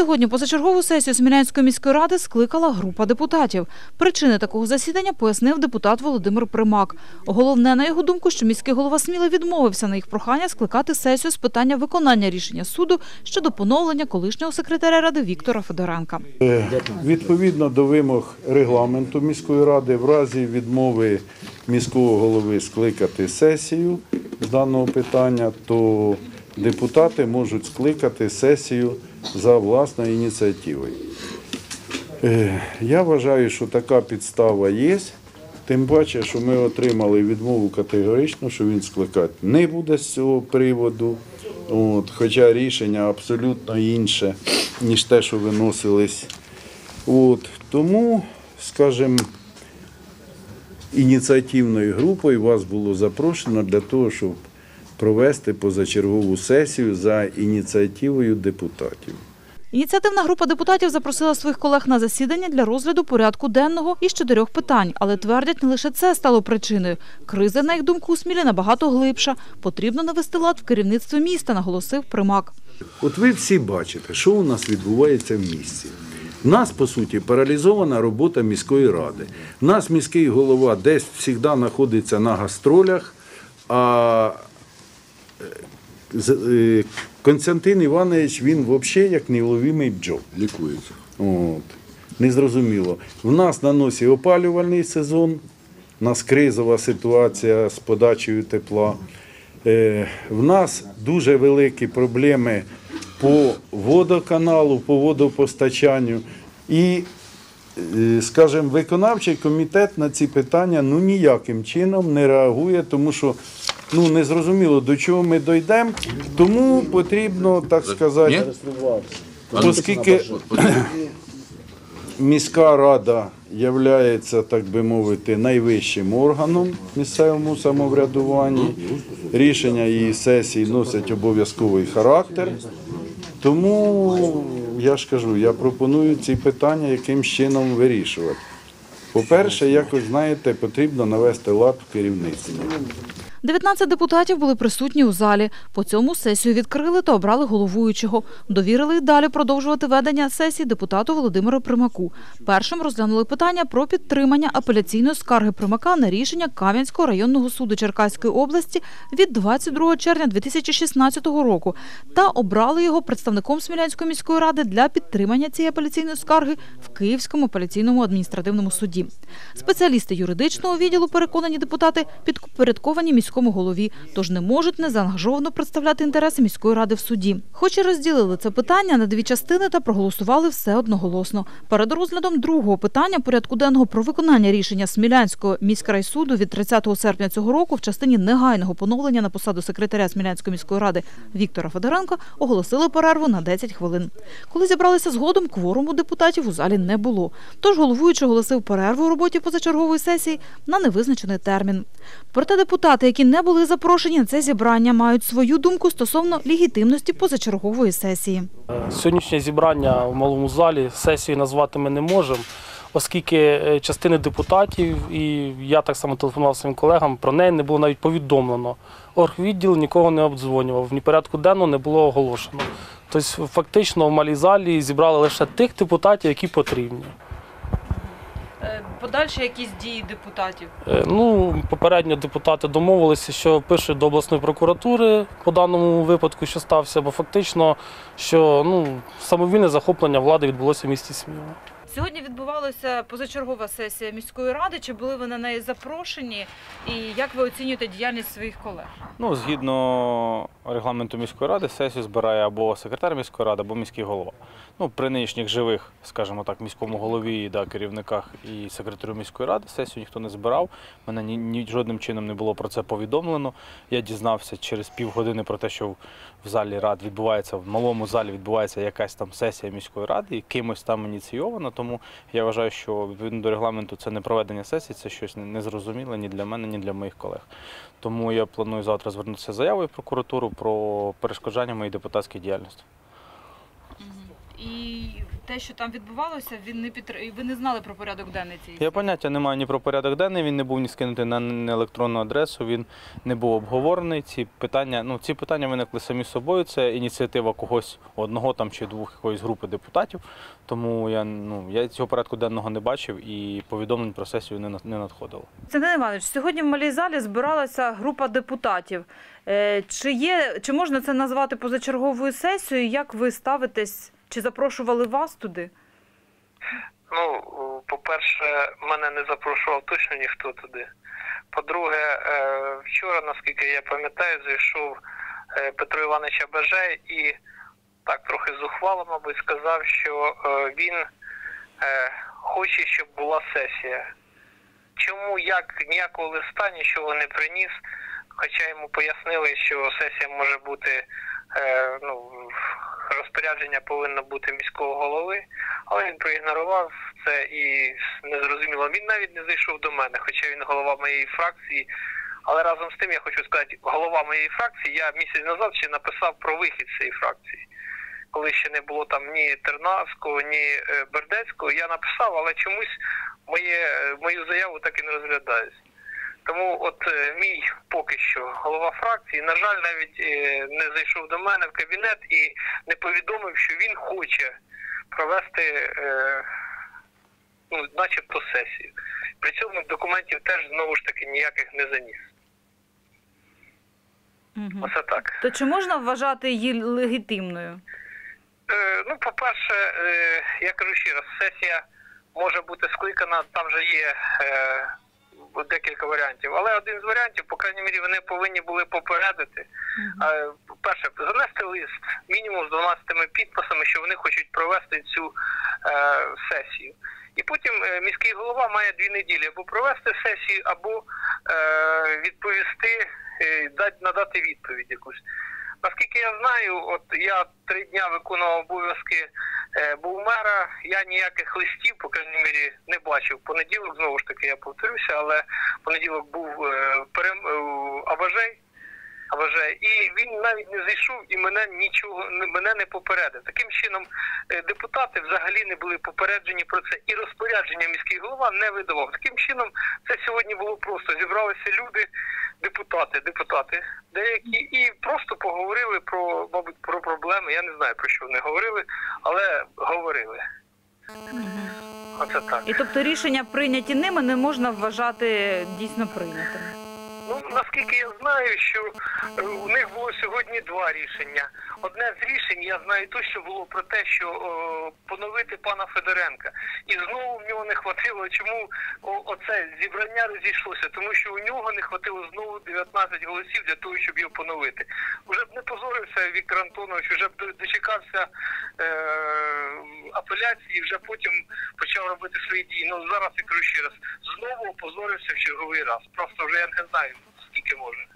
Сьогодні позачергову сесію Смілянської міської ради скликала група депутатів. Причини такого засідання пояснив депутат Володимир Примак. Головне, на його думку, що міський голова Сміли відмовився на їх прохання скликати сесію з питання виконання рішення суду щодо поновлення колишнього секретаря ради Віктора Федоренка. Е, Відповідно до вимог регламенту міської ради, в разі відмови міського голови скликати сесію з даного питання, то депутати можуть скликати сесію за власною ініціативою. Е, Я вважаю, що така підстава є. Тим паче, що ми отримали відмову категорично, що він скликати не буде з цього приводу. От, хоча рішення абсолютно інше, ніж те, що виносились. От, тому, скажімо, ініціативною групою вас було запрошено для того, щоб провести позачергову сесію за ініціативою депутатів. Ініціативна група депутатів запросила своїх колег на засідання для розгляду порядку денного із чотирьох питань, але твердять, не лише це стало причиною. Криза, на їх думку, у Смілі набагато глибша. Потрібно навести лад в керівництві міста, наголосив Примак. От ви всі бачите, що у нас відбувається в місті. У нас, по суті, паралізована робота міської ради. У нас міський голова десь завжди знаходиться на гастролях, а Константин Іванович, він взагалі як невловимий бджол. лікується. От. Незрозуміло. В нас на носі опалювальний сезон, у нас кризова ситуація з подачею тепла. Е, в нас дуже великі проблеми по водоканалу, по водопостачанню. І, е, скажімо, виконавчий комітет на ці питання ну, ніяким чином не реагує, тому що ну, незрозуміло, до чого ми дійдемо. Тому потрібно, так сказати, оскільки міська рада є, так би мовити, найвищим органом місцевому самоврядуванні. Рішення її сесії носять обов'язковий характер. Тому я ж кажу, я пропоную ці питання яким чином вирішувати. По-перше, якось знаєте, потрібно навести лад в керівництві. 19 депутатів були присутні у залі. По цьому сесію відкрили та обрали головуючого. Довірили й далі продовжувати ведення сесії депутату Володимиру Примаку. Першим розглянули питання про підтримання апеляційної скарги Примака на рішення Кам'янського районного суду Черкаської області від 22 червня 2016 року та обрали його представником Смілянської міської ради для підтримання цієї апеляційної скарги в Київському апеляційному адміністративному суді. Спеціалісти юридичного відділу переконані депутати підпорядковані міському голові, тож не можуть незаангажовано представляти інтереси міської ради в суді. Хоч і розділили це питання на дві частини та проголосували все одноголосно. Перед розглядом другого питання порядку денного про виконання рішення Смілянського міськрайсуду від 30 серпня цього року в частині негайного поновлення на посаду секретаря Смілянської міської ради Віктора Федоренка оголосили перерву на 10 хвилин. Коли зібралися згодом, кворуму депутатів у залі не було. Тож головуючий оголосив перерву у роботі позачергової сесії на невизначений термін. Проте депутати, які не були запрошені на це зібрання, мають свою думку стосовно легітимності позачергової сесії. Сьогоднішнє зібрання в малому залі сесію назвати ми не можемо, оскільки е, частини депутатів і я так само телефонував своїм колегам, про неї не було навіть повідомлено. Оргвідділ нікого не обдзвонював, ні порядку денного не було оголошено. Тобто, фактично, в малій залі зібрали лише тих депутатів, які потрібні. Подальші якісь дії депутатів. Е, Ну, попередньо депутати домовилися, що пишуть до обласної прокуратури по даному випадку, що стався, бо фактично, що ну, самовільне захоплення влади відбулося в місті Сміло. Сьогодні відбувалася позачергова сесія міської ради. Чи були ви на неї запрошені? І як ви оцінюєте діяльність своїх колег? Ну, згідно регламенту міської ради, сесію збирає або секретар міської ради, або міський голова. Ну, при нинішніх живих, скажімо так, міському голові, да, керівниках і секретарю міської ради сесію ніхто не збирав. Мене ні, ні жодним чином не було про це повідомлено. Я дізнався через півгодини про те, що в- в залі рад відбувається, в малому залі відбувається якась там сесія міської ради, і кимось там ініційована. Тому я вважаю, що відповідно до регламенту це не проведення сесії, це щось незрозуміле ні для мене, ні для моїх колег. Тому я планую завтра звернутися з заявою в прокуратуру про перешкоджання моєї депутатської діяльності. І те, що там відбувалося, він не підтр... ви не знали про порядок денний цієї Я поняття не маю ні про порядок денний, він не був ні скинутий на електронну адресу, він не був обговорений. Ці питання, ну, ці питання виникли самі собою. Це ініціатива когось одного там чи двох якоїсь групи депутатів. Тому я, ну, я цього порядку денного не бачив і повідомлень про сесію не, не надходило. Константин Іванович, сьогодні в малій залі збиралася група депутатів. Е, Чи є, чи можна це назвати позачерговою сесією? Як ви ставитесь? Чи запрошували вас туди? Ну, по-перше, мене не запрошував точно ніхто туди. По-друге, е, вчора, наскільки я пам'ятаю, зайшов е, Петро Іванович Абажей і так трохи зухвало, мабуть, сказав, що е, він хоче, щоб була сесія. Чому як ніякого листа нічого не приніс, хоча йому пояснили, що сесія може бути, ну, розпорядження повинно бути міського голови, але він проігнорував це і не зрозуміло. Він навіть не зайшов до мене, хоча він голова моєї фракції. Але разом з тим я хочу сказати, голова моєї фракції, я місяць назад ще написав про вихід з цієї фракції. Коли ще не було там ні Тернавського, ні е, Бердецького, я написав, але чомусь моє, е, мою заяву так і не розглядають. Тому от е, мій поки що голова фракції, на жаль, навіть е, не зайшов до мене в кабінет і не повідомив, що він хоче провести, е, ну, начебто, сесію. При цьому документів теж знову ж таки ніяких не заніс. Угу. Оце так. То чи можна вважати її легітимною? Е, ну, по-перше, е, я кажу ще раз, сесія може бути скликана, там вже є е, варіантів. Але один з варіантів, по крайній мірі, вони повинні були попередити. Е, перше, занести лист мінімум з 12 підписами, що вони хочуть провести цю е, сесію. І потім е, міський голова має дві неділі або провести сесію, або е, відповісти, е, дати, надати відповідь якусь. Наскільки я знаю, от я три дня виконував обов'язки е, був мера, я ніяких листів, по крайній мірі, не бачив. Понеділок, знову ж таки, я повторюся, але понеділок був е, перем... е, Абажей. Абажей, і він навіть не зайшов і мене нічого не- мене не попередив. Таким чином, депутати взагалі не були попереджені про це, і розпорядження міський голова не видавав. Таким чином, це сьогодні було просто. Зібралися люди, депутати, депутати деякі, і просто поговорили про, мабуть, про проблеми. Я не знаю про що вони говорили, але говорили. Оце так. І тобто рішення прийняті ними не можна вважати дійсно прийнятими. Наскільки я знаю, що е, у них було сьогодні два рішення. Одне з рішень я знаю точно було про те, що о, поновити пана Федоренка, і знову в нього не хватило. Чому оце зібрання розійшлося? Тому що у нього не хватило знову 19 голосів для того, щоб його поновити. Уже б не позорився Віктор Антонович, вже б дочекався е, апеляції, вже потім почав робити свої дії. Ну зараз я кажу ще раз, знову опозорився в черговий раз. Просто вже я не знаю скільки може.